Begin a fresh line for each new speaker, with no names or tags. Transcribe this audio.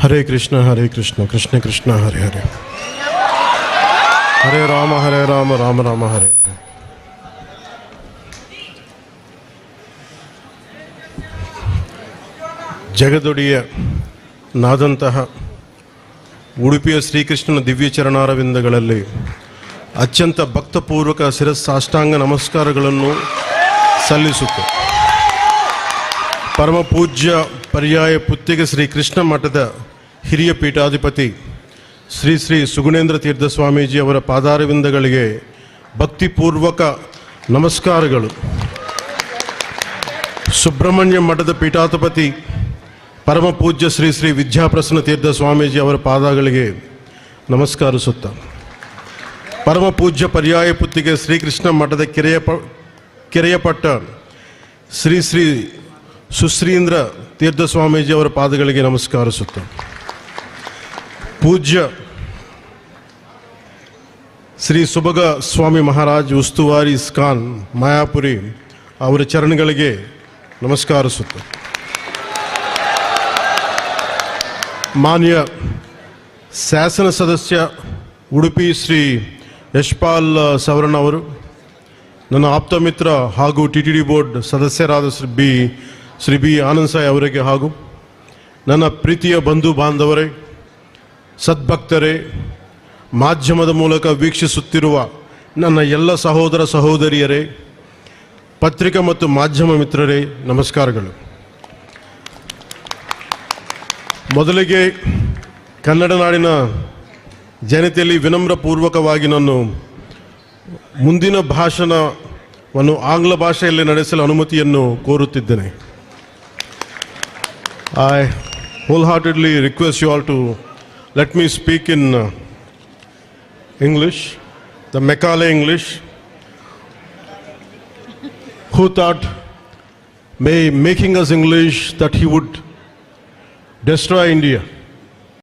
ಹರೇ ಕೃಷ್ಣ ಹರೇ ಕೃಷ್ಣ ಕೃಷ್ಣ ಕೃಷ್ಣ, ಹರೇ ಹರೇ. ಹರೇ ರಾಮ ಹರೇ ರಾಮ ರಾಮ ರಾಮ, ಹರೇ ಜಗದೊಡಿಯ ನಾದಂತಹ ಉಡುಪಿಯ ಶ್ರೀಕೃಷ್ಣನ ದಿವ್ಯ ಚರಣಾರವಿಂದಗಳಲ್ಲಿ ಅತ್ಯಂತ ಭಕ್ತಪೂರ್ವಕ ಶಿರಸ್ಸಾಷ್ಟಾಂಗ ನಮಸ್ಕಾರಗಳನ್ನು ಸಲ್ಲಿಸುತ್ತೆ ಪರಮ ಪೂಜ್ಯ ಪರ್ಯಾಯ ಪುತ್ತಿಗೆ ಶ್ರೀ ಕೃಷ್ಣ ಮಠದ ಹಿರಿಯ ಪೀಠಾಧಿಪತಿ ಶ್ರೀ ಶ್ರೀ ಸುಗುಣೇಂದ್ರ ತೀರ್ಥ ಸ್ವಾಮೀಜಿ ಅವರ ಪಾದಾರವಿಂದಗಳಿಗೆ ಭಕ್ತಿಪೂರ್ವಕ ನಮಸ್ಕಾರಗಳು. ಸುಬ್ರಹ್ಮಣ್ಯ ಮಠದ ಪೀಠಾಧಿಪತಿ ಪರಮ ಪೂಜ್ಯ ಶ್ರೀ ಶ್ರೀ ವಿದ್ಯಾಪ್ರಸನ್ನ ತೀರ್ಥ ಸ್ವಾಮೀಜಿ ಅವರ ಪಾದಗಳಿಗೆ ನಮಸ್ಕಾರಿಸುತ್ತ ಪರಮ ಪೂಜ್ಯ ಪರ್ಯಾಯ ಪುತ್ತಿಗೆ ಶ್ರೀಕೃಷ್ಣ ಮಠದ ಕೆರೆಯ ಪ ಕೆರೆಯ ಪಟ್ಟ ಶ್ರೀ ಶ್ರೀ ಸುಶ್ರೀಂದ್ರ ತೀರ್ಥ ಸ್ವಾಮೀಜಿ ಅವರ ಪಾದಗಳಿಗೆ ನಮಸ್ಕರಿಸುತ್ತ ಪೂಜ್ಯ ಶ್ರೀ ಸುಭಗ ಸ್ವಾಮಿ ಮಹಾರಾಜ್ ಉಸ್ತುವಾರಿ ಇಸ್ಕಾನ್ ಮಾಯಾಪುರಿ ಅವರ ಚರಣಗಳಿಗೆ ನಮಸ್ಕರಿಸುತ್ತ ಮಾನ್ಯ ಶಾಸನ ಸದಸ್ಯ ಉಡುಪಿ ಶ್ರೀ ಯಶ್ಪಾಲ್ ಸವರಣ್ ಅವರು, ನನ್ನ ಆಪ್ತ ಮಿತ್ರ ಹಾಗೂ ಟಿ ಟಿ ಡಿ ಬೋರ್ಡ್ ಸದಸ್ಯರಾದ ಶ್ರೀ ಬಿ ಶ್ರೀ ಬಿ ಆನಂದ್ ಸಾಯಿ ಅವರಿಗೆ ಹಾಗೂ ನನ್ನ ಪ್ರೀತಿಯ ಬಂಧು ಬಾಂಧವರೇ, ಸದ್ಭಕ್ತರೇ, ಮಾಧ್ಯಮದ ಮೂಲಕ ವೀಕ್ಷಿಸುತ್ತಿರುವ ನನ್ನ ಎಲ್ಲ ಸಹೋದರ ಸಹೋದರಿಯರೇ, ಪತ್ರಿಕಾ ಮತ್ತು ಮಾಧ್ಯಮ ಮಿತ್ರರೇ, ನಮಸ್ಕಾರಗಳು. ಮೊದಲಿಗೆ ಕನ್ನಡ ನಾಡಿನ ಜನತೆಯಲ್ಲಿ ವಿನಮ್ರಪೂರ್ವಕವಾಗಿ ನಾನು ಮುಂದಿನ ಭಾಷಣವನ್ನು ಆಂಗ್ಲ ಭಾಷೆಯಲ್ಲಿ ನಡೆಸಲು ಅನುಮತಿಯನ್ನು ಕೋರುತ್ತಿದ್ದೇನೆ. I wholeheartedly request you all to let me speak in uh, English, the Macaulay English, who thought may making us English that he would destroy India.